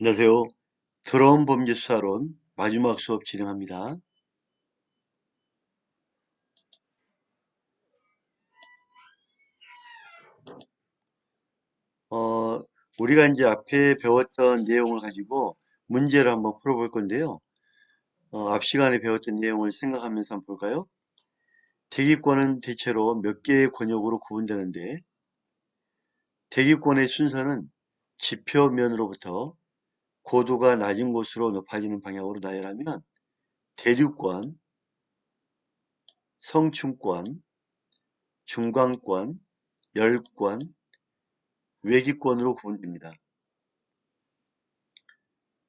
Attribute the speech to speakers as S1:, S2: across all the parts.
S1: 안녕하세요. 드럼 범죄 수사론 마지막 수업 진행합니다. 어, 우리가 이제 앞에 배웠던 내용을 가지고 문제를 한번 풀어볼 건데요. 어, 앞 시간에 배웠던 내용을 생각하면서 한번 볼까요? 대기권은 대체로 몇 개의 권역으로 구분되는데 대기권의 순서는 지표면으로부터 고도가 낮은 곳으로 높아지는 방향으로 나열하면 대륙권, 성층권, 중간권, 열권, 외기권으로 구분됩니다.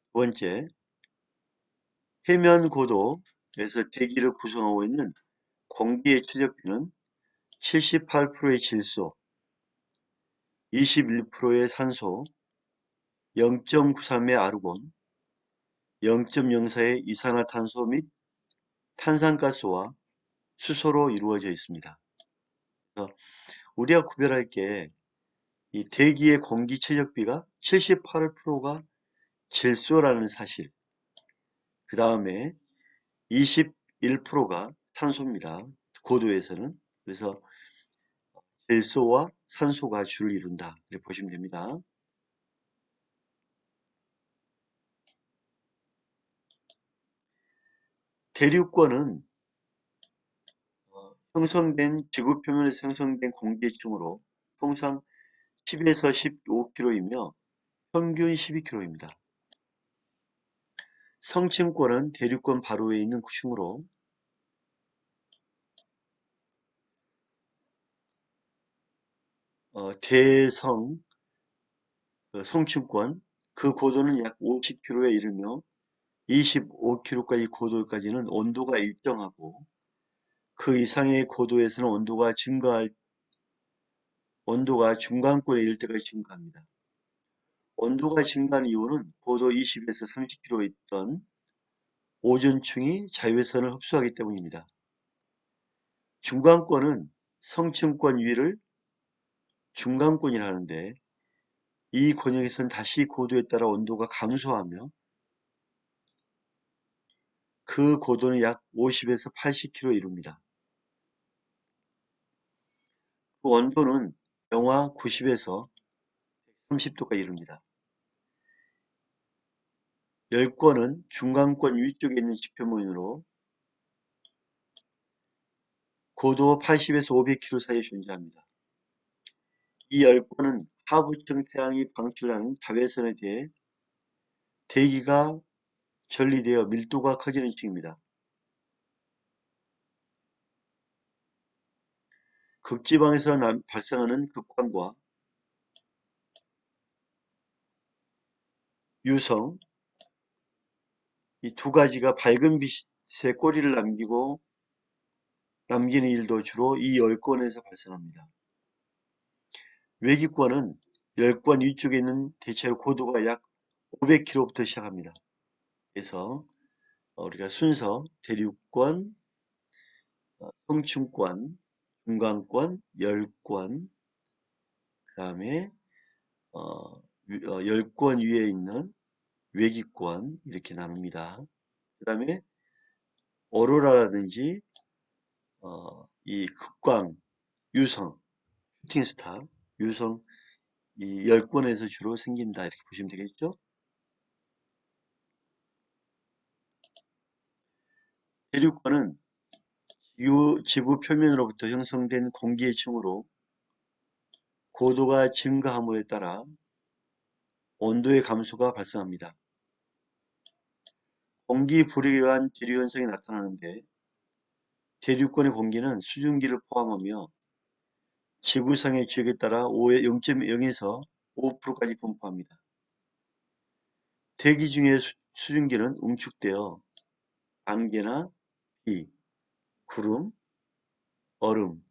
S1: 두 번째, 해면 고도에서 대기를 구성하고 있는 공기의 최적비는 78%의 질소, 21%의 산소, 0.93의 아르곤, 0.04의 이산화탄소 및 탄산가스와 수소로 이루어져 있습니다. 우리가 구별할 게 이 대기의 공기 최적비가 78%가 질소라는 사실, 그 다음에 21%가 산소입니다. 고도에서는. 그래서 질소와 산소가 주를 이룬다. 이렇게 보시면 됩니다. 대륙권은 어, 형성된 지구 표면에서 형성된 공기의 층으로 통상 10에서 15km이며 평균 12km입니다. 성층권은 대륙권 바로 위에 있는 층으로 어, 대성 그 성층권 그 고도는 약 50km에 이르며 25km까지 고도까지는 온도가 일정하고 그 이상의 고도에서는 온도가 증가할 온도가 중간권에 이를 때까지 증가합니다. 온도가 증가하는 이유는 고도 20에서 30km 있던 오존층이 자외선을 흡수하기 때문입니다. 중간권은 성층권 위를 중간권이라 하는데 이 권역에서는 다시 고도에 따라 온도가 감소하며 그 고도는 약 50에서 80km 이릅니다. 그 온도는 영하 90에서 30도가 이릅니다. 열권은 중간권 위쪽에 있는 지표면으로 고도 80에서 500km 사이에 존재합니다. 이 열권은 하부층 태양이 방출하는 자외선에 대해 대기가 전리되어 밀도가 커지는 층입니다. 극지방에서 발생하는 극광과 유성 이 두 가지가 밝은 빛의 꼬리를 남기고 남기는 일도 주로 이 열권에서 발생합니다. 외기권은 열권 위쪽에 있는 대체로 고도가 약 500km부터 시작합니다. 그래서 우리가 순서 대륙권, 어, 성층권, 중간권, 열권, 그 다음에 어, 어, 열권 위에 있는 외기권 이렇게 나눕니다. 그 다음에 오로라라든지 어, 이 극광, 유성, 슈팅스타, 유성 이 열권에서 주로 생긴다 이렇게 보시면 되겠죠. 대륙권은 지구 표면으로부터 형성된 공기의 층으로 고도가 증가함에 따라 온도의 감소가 발생합니다. 공기 불에 의한 대류 현상이 나타나는데 대륙권의 공기는 수증기를 포함하며 지구상의 지역에 따라 0.0에서 5%까지 분포합니다. 대기 중의 수증기는 응축되어 안개나 비, 구름, 얼음,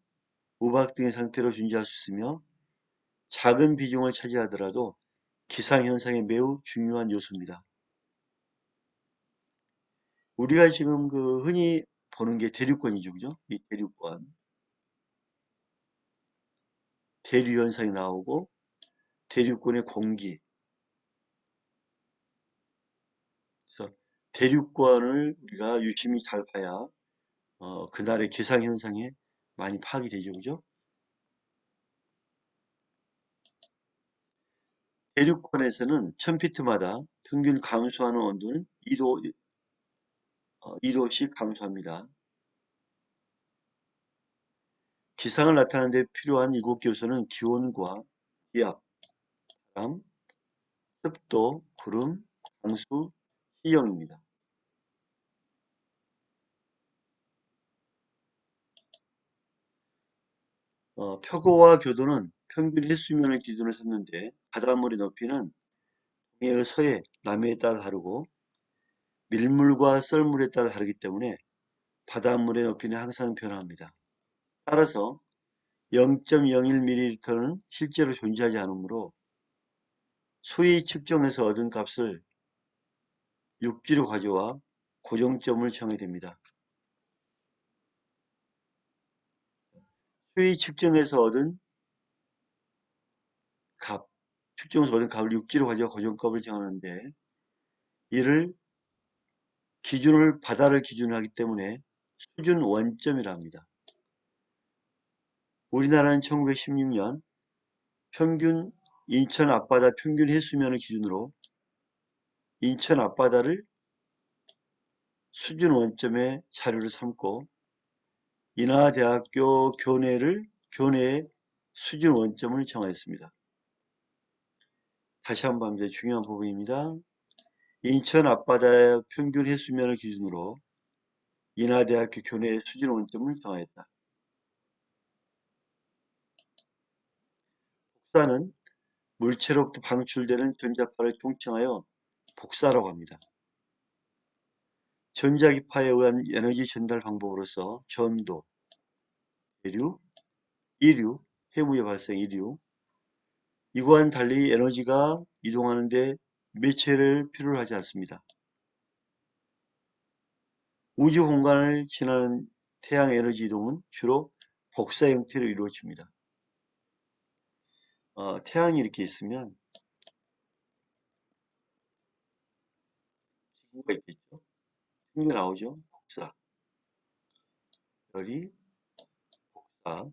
S1: 우박 등의 상태로 존재할 수 있으며 작은 비중을 차지하더라도 기상현상에 매우 중요한 요소입니다. 우리가 지금 그 흔히 보는 게 대륙권이죠. 그죠? 이 대륙권. 대류현상이 나오고 대륙권의 공기 대륙권을 우리가 유심히 잘 봐야 어, 그날의 기상현상에 많이 파악이 되죠. 그죠? 대륙권에서는 1000피트마다 평균 감소하는 온도는 2도, 어, 2도씩 감소합니다. 기상을 나타내는 데 필요한 이국 요소는 기온과 기압, 바람, 습도, 구름, 강수, 희영입니다. 어, 표고와 교도는 평균 일수면을 기준으로 섰는데 바닷물의 높이는 동해의 서해, 남해에 따라 다르고 밀물과 썰물에 따라 다르기 때문에 바닷물의 높이는 항상 변화합니다. 따라서 0.01ml는 실제로 존재하지 않으므로 수위 측정해서 얻은 값을 육지로 가져와 고정점을 정해야 됩니다. 수위 측정해서 얻은 값, 측정해서 얻은 값을 육지로 가져와 고정값을 정하는데 이를 기준을 바다를 기준으로 하기 때문에 수준 원점이라 합니다. 우리나라는 1916년 평균 인천 앞바다 평균 해수면을 기준으로 인천 앞바다를 수준 원점의 자료를 삼고 인하대학교 교내를 교내의 수준 원점을 정하였습니다. 다시 한번 이제 중요한 부분입니다. 인천 앞바다의 평균 해수면을 기준으로 인하대학교 교내의 수준 원점을 정하였다. 복사는 물체로부터 방출되는 전자파를 총칭하여 복사라고 합니다. 전자기파에 의한 에너지 전달 방법으로서 전도, 대류, 이류, 해무의 발생 이류, 이와는 달리 에너지가 이동하는데 매체를 필요로 하지 않습니다. 우주 공간을 지나는 태양 에너지 이동은 주로 복사 형태로 이루어집니다. 어, 태양이 이렇게 있으면 지구가 있겠죠. 힘이 나오죠. 복사. 열이 복사.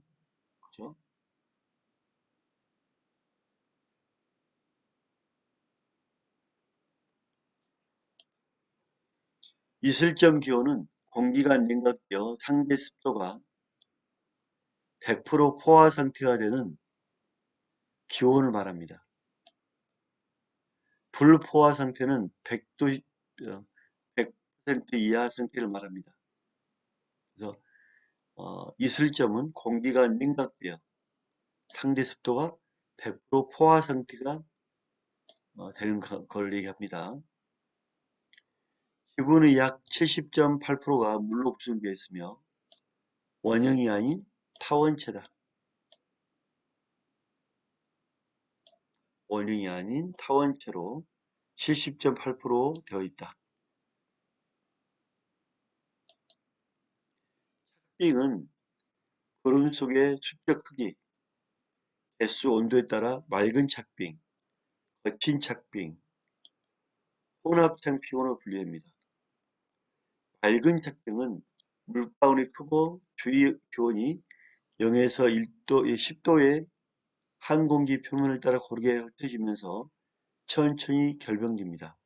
S1: 그죠? 이슬점 기온은 공기가 냉각되어 상대 습도가 100% 포화 상태가 되는 기온을 말합니다. 불포화 상태는 100도, 100% 이하 상태를 말합니다. 그래서 어, 이슬점은 공기가 냉각되어 상대 습도가 100% 포화 상태가 어, 되는 걸 얘기합니다. 지구는 약 70.8%가 물로 구성되어 있으며 원형이 아닌 타원체다. 원형이 아닌 타원체로 70.8% 되어 있다. 착빙은 구름 속의 수적 크기, 개수, 온도에 따라 맑은 착빙, 거친 착빙, 혼합 창피온으로 분류합니다. 맑은 착빙은 물방울이 크고 주위 기온이 0에서 1도, 10도의 항공기 표면을 따라 고르게 흩어지면서 천천히 결병됩니다.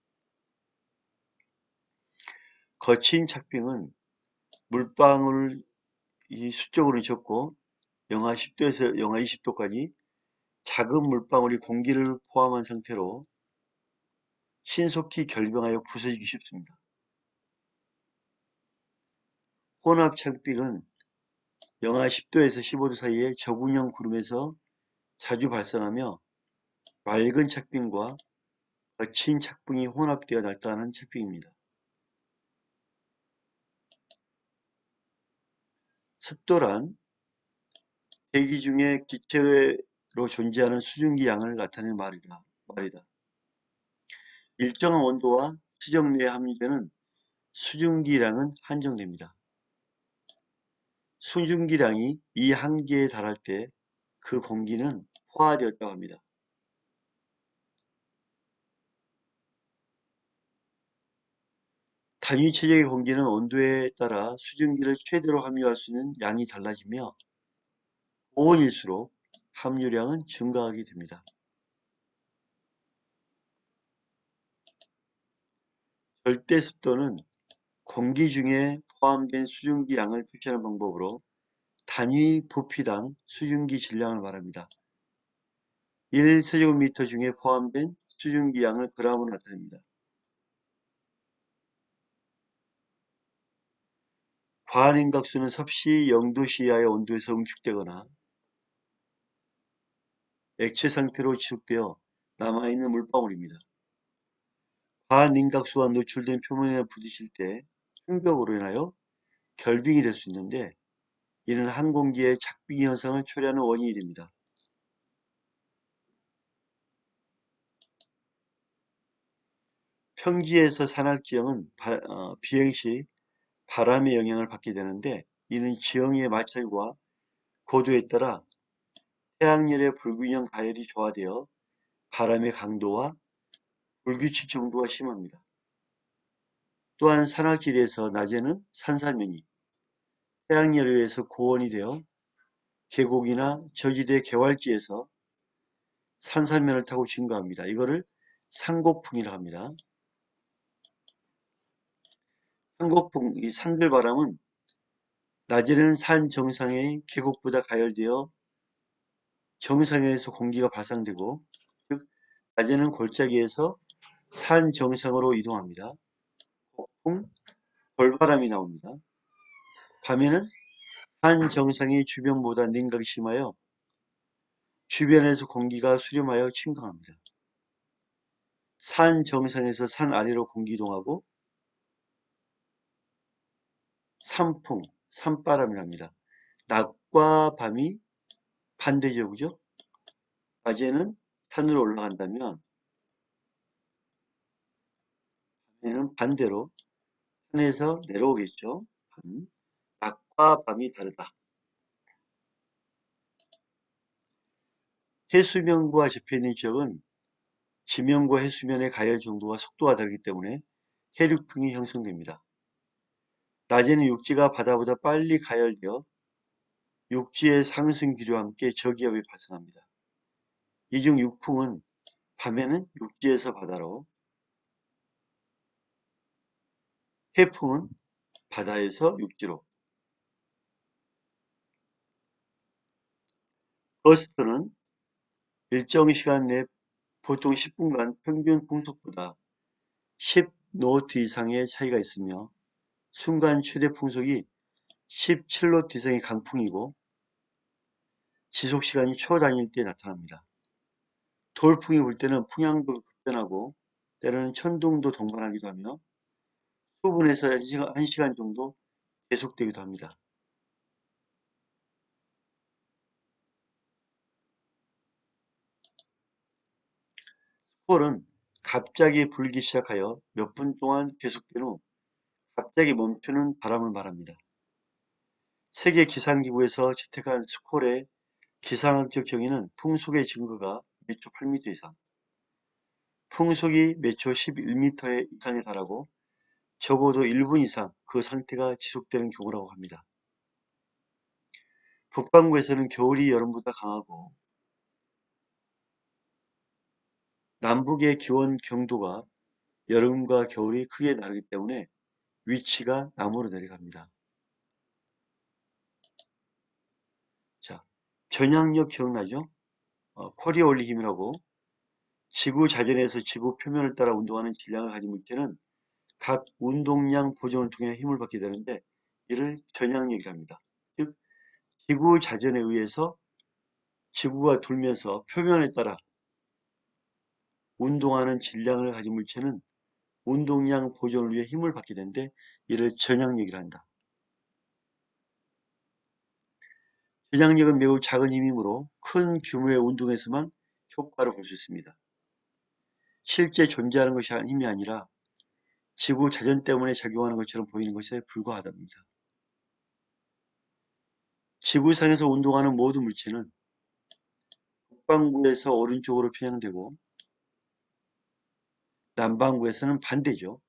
S1: 거친 착빙은 물방울 이 수적으로 적고 영하 10도에서 영하 20도까지 작은 물방울이 공기를 포함한 상태로 신속히 결병하여 부서지기 쉽습니다. 혼합 착빙은 영하 10도에서 15도 사이의 저분형 구름에서 자주 발생하며 맑은 착빙과 거친 착빙이 혼합되어 나타나는 착빙입니다. 습도란 대기 중에 기체로 존재하는 수증기 양을 나타내는 말이다. 말이다. 일정한 온도와 지정 내에 함유되는 수증기량은 한정됩니다. 수증기량이 이 한계에 달할 때 그 공기는 포화되었다고 합니다. 단위 체적의 공기는 온도에 따라 수증기를 최대로 함유할 수 있는 양이 달라지며 고온일수록 함유량은 증가하게 됩니다. 절대 습도는 공기 중에 포함된 수증기 양을 표시하는 방법으로 단위 부피당 수증기 질량을 말합니다. 1세제곱미터 중에 포함된 수증기 양을 그람으로 나타냅니다. 과한인각수는 섭씨 0도씨 이하의 온도에서 응축되거나 액체 상태로 지속되어 남아있는 물방울입니다. 과한인각수가 노출된 표면에 부딪힐 때 충격으로 인하여 결빙이 될 수 있는데 이는 항공기의 착빙 현상을 초래하는 원인이 됩니다. 평지에서 산악지형은 어, 비행 시 바람의 영향을 받게 되는데 이는 지형의 마찰과 고도에 따라 태양열의 불균형 가열이 조화되어 바람의 강도와 불규칙 정도가 심합니다. 또한 산악지대에서 낮에는 산사면이 태양열에 의해서 고온이 되어 계곡이나 저지대 개활지에서 산사면을 타고 증가합니다. 이거를 산고풍이라 합니다. 산고풍, 이 산들바람은 낮에는 산 정상의 계곡보다 가열되어 정상에서 공기가 발산되고 즉 낮에는 골짜기에서 산 정상으로 이동합니다. 폭풍, 벌바람이 나옵니다. 밤에는 산 정상이 주변보다 냉각이 심하여 주변에서 공기가 수렴하여 침강합니다. 산 정상에서 산 아래로 공기 이동하고 산풍, 산바람이랍니다. 낮과 밤이 반대죠, 그죠? 낮에는 산으로 올라간다면 밤에는 반대로 산에서 내려오겠죠. 밤. 낮과 밤이 다르다. 해수면과 접해있는 지역은 지면과 해수면의 가열 정도와 속도가 다르기 때문에 해륙풍이 형성됩니다. 낮에는 육지가 바다보다 빨리 가열되어 육지의 상승 기류와 함께 저기압이 발생합니다. 이 중 육풍은 밤에는 육지에서 바다로 해풍은 바다에서 육지로 버스트는 일정 시간 내 보통 10분간 평균 풍속보다 10노트 이상의 차이가 있으며 순간 최대 풍속이 17노트 이상의 강풍이고 지속시간이 초단일 때 나타납니다. 돌풍이 불 때는 풍향도 급변하고 때로는 천둥도 동반하기도 하며 수분에서 1시간 정도 계속되기도 합니다. 스콜은 갑자기 불기 시작하여 몇 분 동안 계속된 후 갑자기 멈추는 바람을 말합니다. 세계 기상기구에서 채택한 스콜의 기상학적 정의는 풍속의 증거가 매초 8m 이상, 풍속이 매초 11m 이상에 달하고 적어도 1분 이상 그 상태가 지속되는 경우라고 합니다. 북반구에서는 겨울이 여름보다 강하고 남북의 기온 경도가 여름과 겨울이 크게 다르기 때문에 위치가 남으로 내려갑니다. 자, 전향력 기억나죠? 어, 코리올리힘이라고 지구 자전에서 지구 표면을 따라 운동하는 질량을 가진 물체는 각 운동량 보정을 통해 힘을 받게 되는데 이를 전향력이라 합니다. 즉 지구 자전에 의해서 지구가 돌면서 표면에 따라 운동하는 질량을 가진 물체는 운동량 보존을 위해 힘을 받게 되는데 이를 전향력이라 한다. 전향력은 매우 작은 힘이므로 큰 규모의 운동에서만 효과를 볼 수 있습니다. 실제 존재하는 것이 힘이 아니라 지구 자전 때문에 작용하는 것처럼 보이는 것에 불과하답니다. 지구상에서 운동하는 모든 물체는 북반구에서 오른쪽으로 편향되고 남반구에서는 반대죠.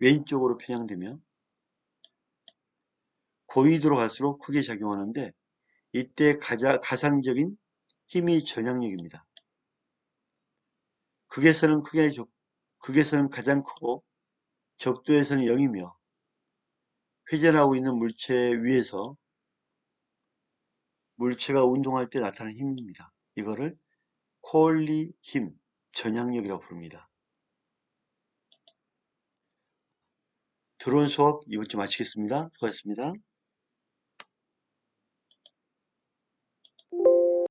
S1: 왼쪽으로 편향되며 고위도로 갈수록 크게 작용하는데 이때 가자, 가상적인 힘이 전향력입니다. 극에서는 크게 적, 극에서는 가장 크고 적도에서는 0이며 회전하고 있는 물체 위에서 물체가 운동할 때 나타나는 힘입니다. 이거를 콜리 힘, 전향력이라고 부릅니다. 드론 수업 이번 주 마치겠습니다. 수고하셨습니다.